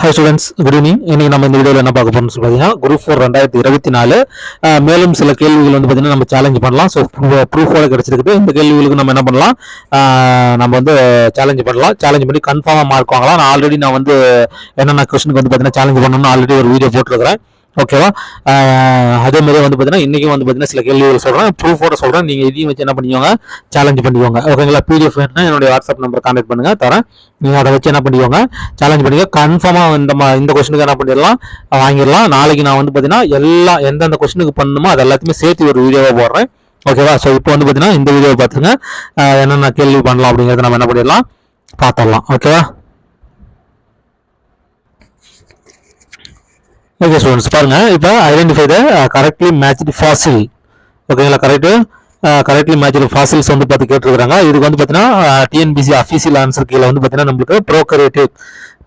Hi students good evening இன்னைக்கு நம்ம இந்த வீடியோவில் என்ன பார்க்க போகிறோம்னு சொல்லி பார்த்தீங்கன்னா குரூப் ஃபோர் ரெண்டாயிரத்தி இருபத்தி நாலு மேலும் சில கேள்விகள் வந்து பார்த்திங்கன்னா நம்ம சேலஞ்ச் பண்ணலாம். ஸோ ப்ரூஃபோட கிடச்சிருக்குது. இந்த கேள்விகளுக்கு நம்ம என்ன பண்ணலாம்? நம்ம வந்து சேலஞ்ச் பண்ணலாம். சேலஞ்ச் பண்ணி கன்ஃபார்மாக மார்க் வாங்கலாம். நான் ஆல்ரெடி நான் வந்து என்னென்ன கொஸ்டினுக்கு வந்து பார்த்தீங்கன்னா சேலஞ்ச் பண்ணணும்னு ஆல்ரெடி ஒரு வீடியோ போட்டிருக்கிறேன். ஓகேவா அதே மாதிரி வந்து பார்த்தீங்கன்னா இன்றைக்கும் வந்து பார்த்தீங்கன்னா சில கேள்விகள் சொல்கிறேன் ப்ரூஃபோட சொல்கிறேன் நீங்கள் இதையும் வச்சு என்ன பண்ணிக்கோங்க? சேலஞ்ச் பண்ணிக்கோங்க. ஓகேங்களா பிடிஎஃப் வேணும்னா என்னுடைய வாட்ஸ்அப் நம்பர் கான்டாக்ட் பண்ணுங்கள் தரேன். நீங்கள் அதை வச்சு என்ன பண்ணிக்கோங்க? சேலஞ்ச் பண்ணிக்க கன்ஃபார்மாக இந்த மா- இந்த கொஸ்டினுக்கு என்ன பண்ணிடலாம்? வாங்கிடலாம். நாளைக்கு நான் வந்து பார்த்தீங்கன்னா எல்லா எந்தெந்த கொஸ்டினுக்கு பண்ணணுமோ அது எல்லாத்தையுமே சேர்த்து ஒரு வீடியோவை போடுறேன். ஓகேவா ஸோ இப்போ வந்து பார்த்தீங்கன்னா இந்த வீடியோவை பார்த்துங்க என்னென்ன கேள்வி பண்ணலாம் அப்படிங்கிறத நம்ம என்ன பண்ணிடலாம்? பார்த்துடலாம். ஓகேவா ஓகே ஸ்டூடெண்ட்ஸ் பாருங்கள் இப்போ identify the correctly matched fossil ஓகேங்களா கரெக்டு கரெக்ட்லி மேட்ச்டு ஃபாசில்ஸ் வந்து பார்த்து கேட்டிருக்காங்க இதுக்கு வந்து பார்த்தீங்கன்னா டிஎன்பிசி அஃபீஷியல் ஆன்சர் கீழே வந்து பார்த்தீங்கன்னா நம்மளுக்கு ப்ரோக்கரேட்டிவ்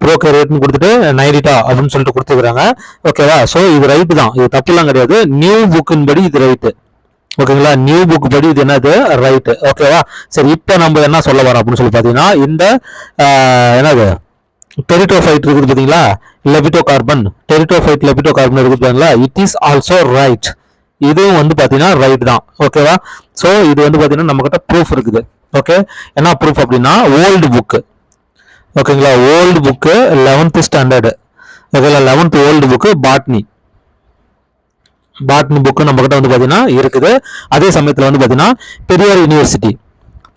ப்ரோக்கரேட்னு கொடுத்துட்டு நைரிட்டா அப்படின்னு சொல்லிட்டு கொடுத்துருக்காங்க ஓகேவா ஸோ இது ரைட்டு தான். இது தப்புலாம் கிடையாது. நியூ புக்குன் படி இது ரைட்டு ஓகேங்களா நியூ புக் படி இது என்னது? ரைட்டு ஓகேவா சரி இப்போ நம்ம என்ன சொல்ல வரோம் அப்படின்னு சொல்லி பார்த்தீங்கன்னா இந்த uh, என்னது? டெரிட்டோஃபைட் இருக்குது பார்த்தீங்களா லெபிட்டோ கார்பன் டெரிட்டோஃபைட் லெபிட்டோ கார்பன் இருக்குது பார்த்தீங்களா இட் இஸ் ஆல்சோ ரைட் இதுவும் வந்து பார்த்தீங்கன்னா ரைட் தான். ஓகேவா ஸோ இது வந்து பார்த்தீங்கன்னா நம்மக்கிட்ட ப்ரூஃப் இருக்குது. ஓகே என்ன ப்ரூஃப் அப்படின்னா ஓல்டு புக்கு ஓகேங்களா ஓல்டு புக்கு லெவன்த்து ஸ்டாண்டர்டு ஓகேங்களா eleventh old book botany botany book நம்மக்கிட்ட வந்து பார்த்தீங்கன்னா இருக்குது. அதே சமயத்தில் வந்து பார்த்தீங்கன்னா பெரியார் யூனிவர்சிட்டி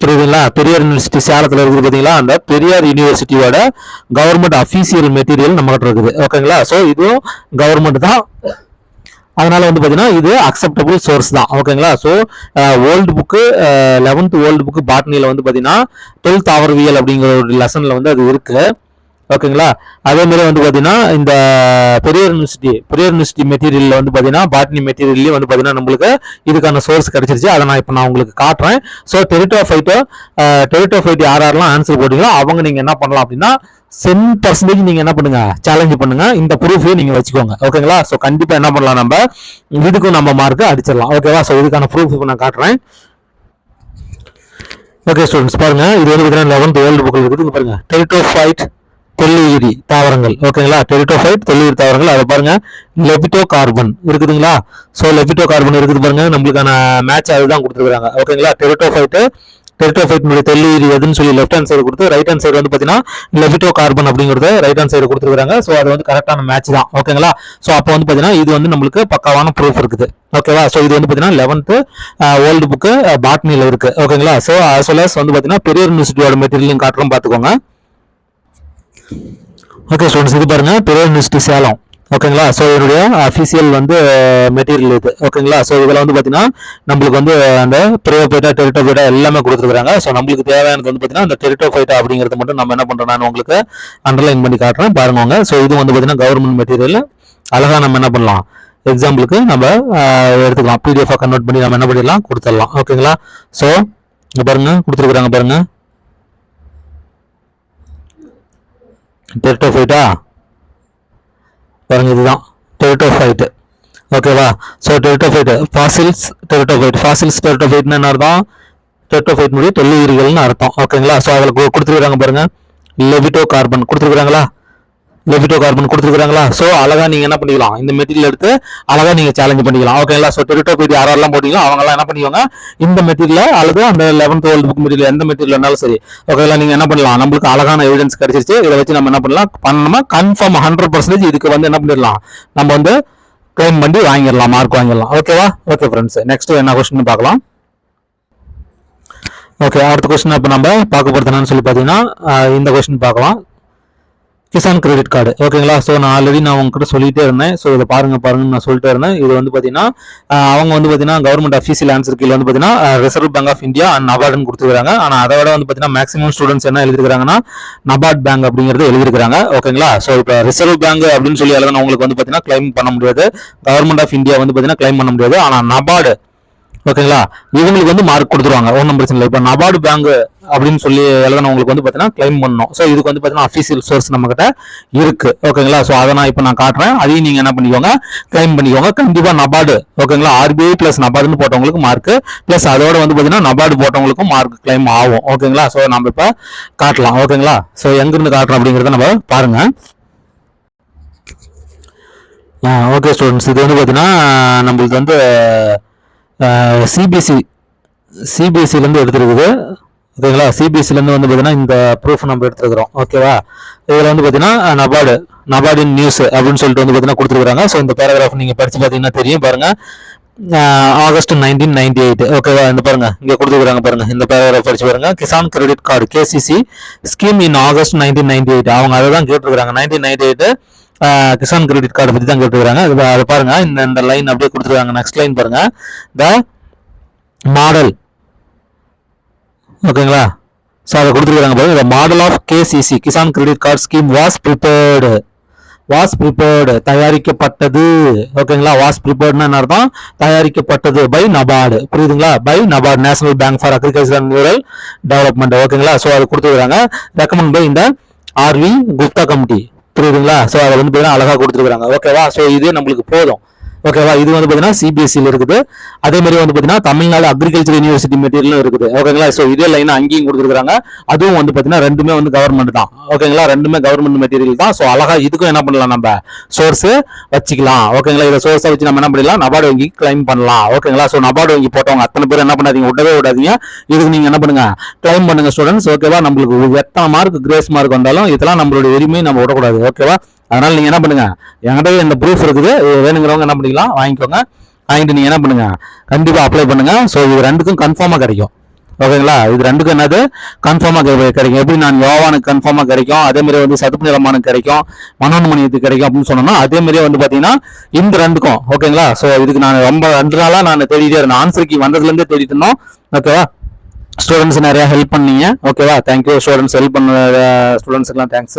புரியுதுங்களா? பெரியார் யூனிவர்சிட்டி சேலத்தில் இருக்குது பார்த்தீங்களா அந்த பெரியார் யூனிவர்சிட்டியோட கவர்மெண்ட் அஃபீஷியல் மெட்டீரியல் நம்மகிட்ட இருக்குது. ஓகேங்களா ஸோ இதுவும் கவர்மெண்ட் தான். அதனால வந்து பார்த்தீங்கன்னா இது அக்செப்டபுள் சோர்ஸ் தான். ஓகேங்களா so old book eleventh old book பாட்னியில் வந்து பார்த்தீங்கன்னா டுவெல்த் அவர்வியல் அப்படிங்கிற ஒரு லெசனில் வந்து அது இருக்குது ஓகேங்களா? அதே மாதிரி வந்து பார்த்தீங்கன்னா இந்த பெரிய யூனிவர்சிட்டி பெரிய யூனிவர்சிட்டி மெட்டீரியலில் வந்து பார்த்தீங்கன்னா பாட்னி மெட்டீரியல்லையும் வந்து பார்த்தீங்கன்னா நம்மளுக்கு இதுக்கான சோர்ஸ் கிடைச்சிருச்சு. அதை நான் இப்போ நான் உங்களுக்கு காட்டுறேன். ஸோ டெரிட்டோஃபைட்டோ டெரிட்டோஃபைட் யார் யாரெல்லாம் ஆன்சர் போட்டீங்களோ அவங்க நீங்கள் என்ன பண்ணலாம் அப்படின்னா சென் பர்சன்டேஜ் நீங்கள் என்ன பண்ணுங்க சேலஞ்ச் பண்ணுங்க. இந்த ப்ரூஃபையும் நீங்கள் வச்சுக்கோங்க. ஓகேங்களா? ஸோ கண்டிப்பாக என்ன பண்ணலாம் நம்ம இதுக்கும் நம்ம மார்க்கு அடிச்சிடலாம். ஓகேவா? ஸோ இதுக்கான ப்ரூஃப் நான் காட்டுறேன். ஓகே ஸ்டூடெண்ட்ஸ் பாருங்க. இது வந்து பார்த்தீங்கன்னா லெவன்த் வேர்ல்டு புக்கில் இருக்குது. இங்க டெரிட்டோ ஃபைட் தெல்லுயிரி தாவரங்கள். ஓகேங்களா டெரிட்டோஃபைட் தெல்லுயிரி தாவரங்கள். அதை பாருங்க. லெபிட்டோ கார்பன் இருக்குதுங்களா? ஸோ லெபிட்டோ கார்பன் இருக்குது பாருங்க. நம்மளுக்கான மேட்ச் அதுதான் கொடுத்துருக்காங்க ஓகேங்களா டெரிட்டோஃபைட்டு டெரிட்டோஃபைட்னுடைய தெல்லுயிரி எதுன்னு சொல்லி லெஃப்ட் ஹேண்ட் சைடு கொடுத்து ரைட் ஹேண்ட் சைடு வந்து பார்த்தீங்கன்னா லெபிட்டோ கார்பன் அப்படிங்கிறது ரைட் ஹேண்ட் சைடு கொடுத்துருக்காங்க ஸோ அது வந்து கரெக்டான மேட்ச் தான். ஓகேங்களா ஸோ அப்போ வந்து பார்த்தீங்கன்னா இது வந்து நம்மளுக்கு பக்காவான ப்ரூஃப் இருக்குது. ஓகேவா ஸோ இது வந்து பார்த்தீங்கன்னா லெவன்த்து ஓல்டு புக்கு பாட்னியில் இருக்குது ஓகேங்களா ஸோ அஸ் வெல் வந்து பார்த்தீங்கன்னா பெரிய யூனிவர்சிட்டியோட மெட்டீரியலையும் காட்டுறோம். பார்த்துக்கோங்க. ஓகே ஸ்டூடெண்ட்ஸ் இது பாருங்கள் பெரிய யூனிவர்சிட்டி சேலம். ஓகேங்களா ஸோ இதனுடைய uh, அஃபிஷியல் வந்து uh, மெட்டீரியல் இது. ஓகேங்களா ஸோ இதில் வந்து பார்த்தீங்கன்னா நம்மளுக்கு வந்து அந்த ப்ரியோபைட்டா டெரிட்டோபைட்டா எல்லாமே கொடுத்துருக்காங்க ஸோ நம்மளுக்கு தேவையானது வந்து பார்த்தீங்கன்னா அந்த டெரிட்டோபைட்டா அப்படிங்கிறது மட்டும் நம்ம என்ன பண்ணுறோம் நான் உங்களுக்கு அண்டர்லைன் பண்ணி காட்டுறேன். பாருங்க. ஸோ இது வந்து பார்த்தீங்கன்னா கவர்மெண்ட் மெட்டீரியல் அழகாக நம்ம என்ன பண்ணலாம்? எக்ஸாம்பிளுக்கு நம்ம uh, எடுத்துக்கலாம். பிடிஎஃபாக கன்வெர்ட் பண்ணி நம்ம என்ன பண்ணிடலாம்? கொடுத்துடலாம். ஓகேங்களா ஸோ பாருங்கள் கொடுத்துருக்குறாங்க பாருங்கள் டெரிட்டோஃபைட்டா பாருங்க இதுதான். டெரிட்டோஃபைட் ஓகேவா so pteridophyte fossils pteridophyte fossils டெரிட்டோஃபைட்னு என்ன அர்த்தம். டெரிட்டோஃபைட் முடிவு தொல்லுயிர்கள்னு அர்த்தம். ஓகேங்களா ஸோ அதில் கொடுத்துருக்குறாங்க பாருங்கள் லெவிட்டோ கார்பன் கொடுத்துருக்குறாங்களா? லெவிட்டோ கார்பன் கொடுத்துருக்காங்களா ஸோ அழகாக நீங்கள் என்ன பண்ணிக்கலாம்? இந்த மெட்டீரியல் எடுத்து அழகாக நீங்கள் சேலஞ்ச் பண்ணிக்கலாம். ஓகேங்களா ஸோ டெரிட்டோபைட் யாரெல்லாம் போட்டிங்களோ அவங்கெல்லாம் என்ன பண்ணிக்கோங்க இந்த மெட்டீரியல் அல்லது அந்த லெவன்த் டுவெல்த் புக் மெட்டீரியல் எந்த மெட்டீரியல் இருந்தாலும் சரி. ஓகேங்களா நீங்கள் என்ன பண்ணலாம்? நம்மளுக்கு அழகான எவிடன்ஸ் கிடைச்சிருச்சு. இதை வச்சு நம்ம என்ன பண்ணலாம்? பண்ணணுமா கன்ஃபார்ம் ஹண்ட்ரட் பர்சன்டேஜ் இதுக்கு வந்து என்ன பண்ணிடலாம்? நம்ம வந்து கிளைம் பண்ணி வாங்கிடலாம் மார்க் வாங்கிடலாம். ஓகேவா ஓகே ஃப்ரெண்ட்ஸ் நெக்ஸ்ட் என்ன கொஸ்டின் பார்க்கலாம். ஓகே அடுத்த கொஸ்டின் இப்போ நம்ம பார்க்க போகிறது என்னன்னு சொல்லி பார்த்தீங்கன்னா இந்த கொஸ்டின் பார்க்கலாம். கிசான் கிரெடிட் கார்டு ஓகேங்களா ஸோ நான் ஆல்ரெடி நான் உங்ககிட்ட சொல்லிட்டே இருந்தேன். ஸோ இதை பாருங்க பாருங்கன்னு நான் சொல்லிட்டே இருந்தேன். இது வந்து பார்த்தீங்கன்னா அவங்க வந்து பார்த்தீங்கன்னா கவர்மெண்ட் அஃபீஷியல் ஆன்சர் கீழே வந்து பார்த்தீங்கன்னா Reserve Bank of India and நபார்டுன்னு கொடுத்துருக்காங்க. ஆனால் அதை விட வந்து பார்த்தீங்கன்னா மேக்ஸிமம் ஸ்டூடெண்ட்ஸ் என்ன எழுதிருக்காங்கன்னா நபார்ட் பேங்க் அப்படிங்கிறது எழுதிருக்காங்க ஓகேங்களா ஸோ இப்போ ரிசர்வ் பேங்க் அப்படின்னு சொல்லி எழுதினவங்களுக்கு வந்து பார்த்தீங்கன்னா கிளைம் பண்ண முடியாது. கவர்மெண்ட் ஆஃப் இந்தியா வந்து பார்த்தீங்கன்னா கிளைம் பண்ண முடியாது. ஆனால் நபார்டு ஓகேங்களா? இவங்களுக்கு வந்து மார்க் கொடுத்துருவாங்க. ஒன்றும் பிரச்சனை இல்லை இப்போ நபார்டு பேங்க் அப்படின்னு சொல்லி எழுதினவங்களுக்கு வந்து பார்த்தீங்கன்னா கிளைம் பண்ணணும். ஸோ இதுக்கு வந்து பார்த்தீங்கன்னா அஃபீஷியல் சோர்ஸ் நம்மகிட்ட இருக்கு. ஓகேங்களா? ஸோ அதை நான் இப்போ நான் காட்டுறேன். அதையும் நீங்கள் என்ன பண்ணிக்கோங்க? கிளைம் பண்ணிக்கோங்க. கண்டிப்பாக நபார்டு. ஓகேங்களா? ஆர்பிஐ ப்ளஸ் நபார்டுன்னு போட்டவங்களுக்கு மார்க் ப்ளஸ் அதோட வந்து பார்த்தீங்கன்னா நபார்டு போட்டவங்களுக்கும் மார்க் கிளைம் ஆகும். ஓகேங்களா? ஸோ நம்ம இப்போ காட்டலாம். ஓகேங்களா? ஸோ எங்கிருந்து காட்டுறோம் அப்படிங்கிறத நம்ம பாருங்கள் ஓகே ஸ்டூடெண்ட்ஸ் இது வந்து பார்த்தீங்கன்னா நம்மளுக்கு வந்து சிபிஎஸ்சி சிபிஎஸ்சிலேருந்து எடுத்துருக்குது. ஓகேங்களா? சிபிஎஸ்சிலேருந்து வந்து பார்த்தீங்கன்னா இந்த ப்ரூஃப் நம்ம எடுத்துருக்குறோம். ஓகேவா? இதில் வந்து பார்த்தீங்கன்னா நபார்டு நபார்டின் நியூஸ் அப்படின்னு சொல்லிட்டு வந்து பார்த்தீங்கன்னா கொடுத்துருக்குறாங்க. ஸோ இந்த பேராகிராஃப் நீங்கள் படித்து பார்த்தீங்கன்னா தெரியும். பாருங்கள் ஆகஸ்ட் நைன்டீன் நைன்டி எயிட் ஓகேவா? இந்த பாருங்க. இங்கே கொடுத்துருக்காங்க பாருங்க. இந்த பேராகிராஃப் படிச்சு பாருங்க. Kisan credit card KCC scheme in August nineteen ninety eight அவங்க அதை தான் கேட்டிருக்காங்க nineteen ninety eight Kisan credit card பற்றி தான் கேட்டிருக்காங்க அதை பாருங்க. இந்த இந்த லைன் அப்படியே கொடுத்துருக்காங்க. நெக்ஸ்ட் லைன் பாருங்க. த மாடல் ஓகேங்களா? ஸோ அதை கொடுத்துருக்காங்க பாருங்க. The model of KCC Kisan credit card scheme was prepared was prepared தயாரிக்கப்பட்டது. ஓகேங்களா? வாஸ் ப்ரிப்பேர்ட்னா என்ன அர்த்தம்? தயாரிக்கப்பட்டது பை நபார்டு புரியுதுங்களா? By NABARD National Bank for Agriculture and Rural Development ஓகேங்களா? ஸோ அது கொடுத்துருக்காங்க. ரெக்கமெண்ட் பை இந்த ஆர்வி குப்தா கமிட்டி புரியுதுங்களா? ஸோ அதை வந்து பார்த்தீங்கன்னா அழகாக கொடுத்துருக்காங்க ஓகேவா ஸோ இதே நம்மளுக்கு போதும். ஓகேவா இது வந்து பார்த்தீங்கன்னா சிபிஎஸ்சியில் இருக்குது. அதே மாதிரி வந்து பார்த்தீங்கன்னா தமிழ்நாடு அக்ரிகல்ச்சர் யூனிவர்சிட்டி மெட்டீரியலும் இருக்குது. ஓகேங்களா ஸோ இதே லைன் அங்கேயும் கொடுத்துருக்காங்க அதுவும் வந்து பார்த்தீங்கன்னா ரெண்டுமே வந்து கவர்மெண்ட் தான். ஓகேங்களா ரெண்டுமே கவர்மெண்ட் மெட்டீரியல் தான். ஸோ அழகாக இதுக்கும் என்ன பண்ணலாம் நம்ம? சோர்ஸ் வச்சுக்கலாம். ஓகேங்களா இதை சோர்ஸை வச்சு நம்ம என்ன பண்ணலாம் நபார்டு வங்கி கிளைம் பண்ணலாம். ஓகேங்களா ஸோ நபார்டு வங்கி போட்டவங்க அத்தனை பேர் என்ன பண்ணாதீங்க? விடவே விடாதீங்க. இதுக்கு நீங்கள் என்ன பண்ணுங்க? கிளைம் பண்ணுங்க ஸ்டூடெண்ட்ஸ் ஓகேவா நம்மளுக்கு எத்தனை மார்க் கிரேஸ் மார்க் வந்தாலும் இதெல்லாம் நம்மளுடைய எரிமையை நம்ம விடக்கூடாது. ஓகேவா அதனால நீங்கள் என்ன பண்ணுங்க? என்கிட்ட இந்த ப்ரூஃப் இருக்குது. வேணுங்கிறவங்க என்ன பண்ணிக்கலாம்? வாங்கிக்கோங்க. வாங்கிட்டு நீங்கள் என்ன பண்ணுங்க? கண்டிப்பாக அப்ளை பண்ணுங்க. ஸோ இது ரெண்டுக்கும் கன்ஃபார்மாக கிடைக்கும். ஓகேங்களா? இது ரெண்டுக்கும் என்னது? கன்ஃபார்மாக கிடைக்கும். எப்படி நான் யோவானுக்கு கன்ஃபார்மாக கிடைக்கும்? அதே மாதிரி வந்து சதுப்பு நிலமானுக்கு கிடைக்கும். மனோன்மணியத்துக்கு கிடைக்கும் அப்படின்னு சொன்னோம்னா அதே மாதிரியே வந்து பார்த்தீங்கன்னா இந்த ரெண்டுக்கும். ஓகேங்களா? ஸோ இதுக்கு நான் ரொம்ப ரெண்டு நாளாக நான் தேடிட்டே இருந்தேன். ஆன்சருக்கு வந்ததுலேருந்தே தேடிட்டு இருந்தோம். ஓகேவா ஸ்டூடெண்ட்ஸ் நிறையா ஹெல்ப் பண்ணீங்க. ஓகேவா தேங்க்யூ ஸ்டூடெண்ட்ஸ் ஹெல்ப் பண்ண ஸ்டூடெண்ட்ஸுக்கெல்லாம் தேங்க்ஸ்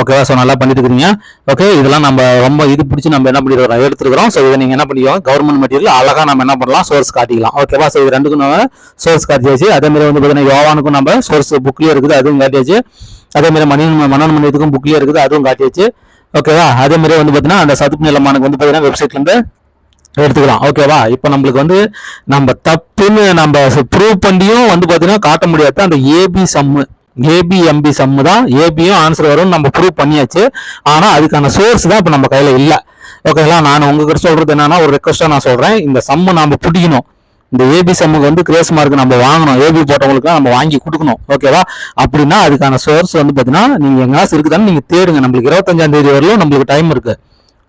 ஓகேவா ஸோ நல்லா பண்ணிட்டு இருக்கீங்க. ஓகே இதெல்லாம் நம்ம ரொம்ப இது பிடிச்சி நம்ம என்ன பண்ணிடுறோம் எடுத்துருக்கிறோம். ஸோ இதை நீங்கள் என்ன பண்ணிக்கோங்க? கவர்மெண்ட் மெட்டீரியல் அழகாக நம்ம என்ன பண்ணலாம்? சோர்ஸ் காட்டிக்கலாம். ஓகேவா ஸோ இது ரெண்டுக்கும் நம்ம சோர்ஸ் காட்டியாச்சு. அதேமாதிரி வந்து பார்த்தீங்கன்னா யோவானுக்கும் நம்ம சோர்ஸ் புக்லேயே இருக்குது. அதுவும் காட்டியாச்சு. அதேமாதிரி மணி மனோன் மணியத்துக்கும் புக்லேயே இருக்குது. அதுவும் காட்டியாச்சு. ஓகேவா அதேமாதிரி வந்து பார்த்தீங்கன்னா அந்த சதுப்பு நிலமானுக்கு வந்து பார்த்தீங்கன்னா வெப்சைட்லேருந்து எடுத்துக்கலாம். ஓகேவா இப்போ நம்மளுக்கு வந்து நம்ம தப்புன்னு நம்ம ப்ரூவ் பண்ணியும் வந்து பார்த்தீங்கன்னா காட்ட முடியாது அந்த ஏபி சம்மு ஏபி எம்பி சம்மு தான் ஏபியும் ஆன்சர் வரும்னு நம்ம ப்ரூவ் பண்ணியாச்சு. ஆனால் அதுக்கான சோர்ஸ் தான் இப்போ நம்ம கையில் இல்லை. ஓகேங்களா நான் உங்ககிட்ட சொல்கிறது என்னன்னா ஒரு ரெக்வஸ்ட்டாக நான் சொல்கிறேன் இந்த சம்மு நம்ம பிடிக்கணும். இந்த ஏபி சம்முக்கு வந்து கிரேஸ் மார்க் நம்ம வாங்கணும். ஏபி போட்டவங்களுக்கு நம்ம வாங்கி கொடுக்கணும். ஓகேவா அப்படின்னா அதுக்கான சோர்ஸ் வந்து பார்த்தீங்கன்னா நீங்கள் எங்கேயாச்சும் இருக்குதான்னு நீங்கள் தேடுங்க. நம்மளுக்கு இருபத்தஞ்சாம் தேதி நம்மளுக்கு டைம் இருக்குது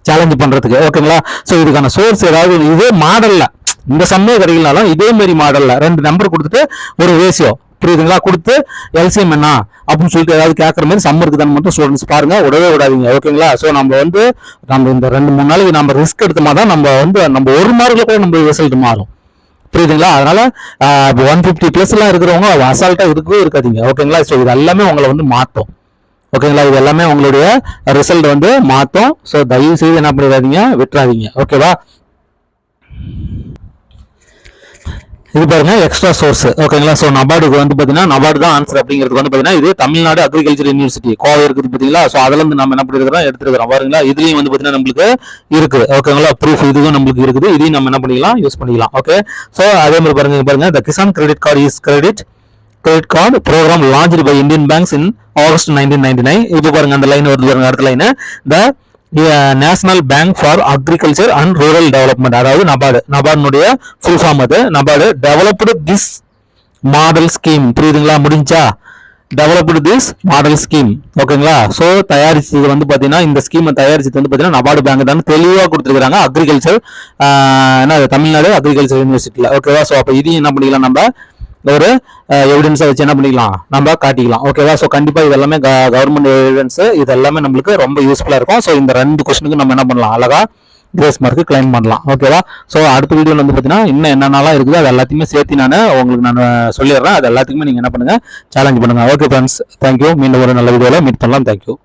சேலஞ்சு பண்ணுறதுக்கு ஓகேங்களா ஸோ இதுக்கான சோர்ஸ் ஏதாவது இதே மாடல்ல இந்த சம்மே கிடைக்கலனாலும் இதே மாதிரி ரெண்டு நம்பர் கொடுத்துட்டு ஒரு ரேஷியோ புரியுதுங்களா? கொடுத்து எல்சிஎம் என்ன அப்படின்னு சொல்லிட்டு ஏதாவது கேட்குற மாதிரி சம்மருக்கு இருக்குதான்னு மட்டும் ஸ்டூடெண்ட்ஸ் பாருங்க. விடவே விடாதீங்க ஓகேங்களா ஸோ நம்ம வந்து நம்ம இந்த ரெண்டு மூணு நாளைக்கு நம்ம ரிஸ்க் எடுத்தோமா தான் நம்ம வந்து நம்ம ஒரு மார்க்கில் கூட நம்ம ரிசல்ட் மாறும். புரியுதுங்களா? அதனால ஒன் ஃபிஃப்டி ப்ளஸ் எல்லாம் இருக்கிறவங்க அசால்ட்டாக இருக்கவே இருக்காதிங்க ஓகேங்களா ஸோ இது எல்லாமே உங்களை வந்து மாற்றும் ஓகேங்களா? இது எல்லாமே உங்களுடைய ரிசல்ட் வந்து மாற்றும் ஸோ தயவு செய்து என்ன பண்ணிடாதீங்க விட்டுறாதீங்க. ஓகேவா? இது பாருங்க எக்ஸ்ட்ரா சோர்ஸ் ஓகேங்களா? ஸோ நபார்டுக்கு வந்து பார்த்தீங்கன்னா நபார்டு தான் ஆன்சர் அப்படிங்கிறது வந்து பார்த்தீங்கன்னா இது தமிழ்நாடு அக்ரிகல்ச்சர் யூனிவர்சிட்டி கோவை இருக்குது பார்த்தீங்களா ஸோ அதில் இருந்து நம்ம என்ன பண்ணிருக்கிறோம் எடுத்துருக்கிறோம் பாருங்களா இதுலையும் வந்து பார்த்தீங்கன்னா நம்மளுக்கு இருக்குது ஓகேங்களா? ப்ரூஃப் இதுவும் நம்மளுக்கு இருக்குது. இதையும் நம்ம என்ன பண்ணிக்கலாம் யூஸ் பண்ணிக்கலாம். ஓகே ஸோ அதே மாதிரி பாருங்க பாருங்க the Kisan credit card is credit credit card programme launch by Indian banks in August nineteen ninety nine இப்போ பாருங்க அந்த லைன் வருது பாருங்க அடுத்த line the national bank for agriculture and rural development அதாவது நபார்டு நபார்டுனுடைய ஃபுல் ஃபார்ம் அது. NABARD developed this model scheme புரியுதுங்களா? முடிஞ்சா? டெவலப்டு திஸ் மாடல் ஸ்கீம் ஓகேங்களா? ஸோ தயாரிச்சது வந்து பார்த்தீங்கன்னா இந்த ஸ்கீமை தயாரிச்சது வந்து பார்த்தீங்கன்னா நபார்டு பேங்க் தான் தெளிவாக கொடுத்துருக்காங்க அக்ரிகல்ச்சர் என்ன தமிழ்நாடு அக்ரிகல்ச்சர் யூனிவர்சிட்டியில் ஓகேவா? ஸோ அப்போ இதையும் என்ன பண்ணிக்கலாம் நம்ம ஒரு எவிடன்ஸை வச்சு என்ன பண்ணிக்கலாம்? நம்ம காட்டிக்கலாம். ஓகேவா ஸோ கண்டிப்பாக இது எல்லாமே கவர்மெண்ட் எவிடன்ஸு இது எல்லாமே நம்மளுக்கு ரொம்ப யூஸ்ஃபுல்லாக இருக்கும். ஸோ இந்த ரெண்டு கொஸ்டினுக்கு நம்ம என்ன பண்ணலாம்? அழகாக கிரேஸ் மார்க்கு கிளைம் பண்ணலாம். ஓகேவா ஸோ அடுத்த வீடியோவில் வந்து பார்த்தீங்கன்னா இன்னும் என்னென்னலாம் இருக்குது அது எல்லாத்தையுமே சேர்த்து நான் உங்களுக்கு நான் சொல்லிடுறேன். அது எல்லாத்துக்குமே நீங்கள் என்ன பண்ணுங்கள் சேலஞ்ச் பண்ணுங்கள் ஓகே ஃப்ரெண்ட்ஸ் தேங்க்யூ மீண்டும் ஒரு நல்ல வீடியோவில் மீட் பண்ணலாம். தேங்க்யூ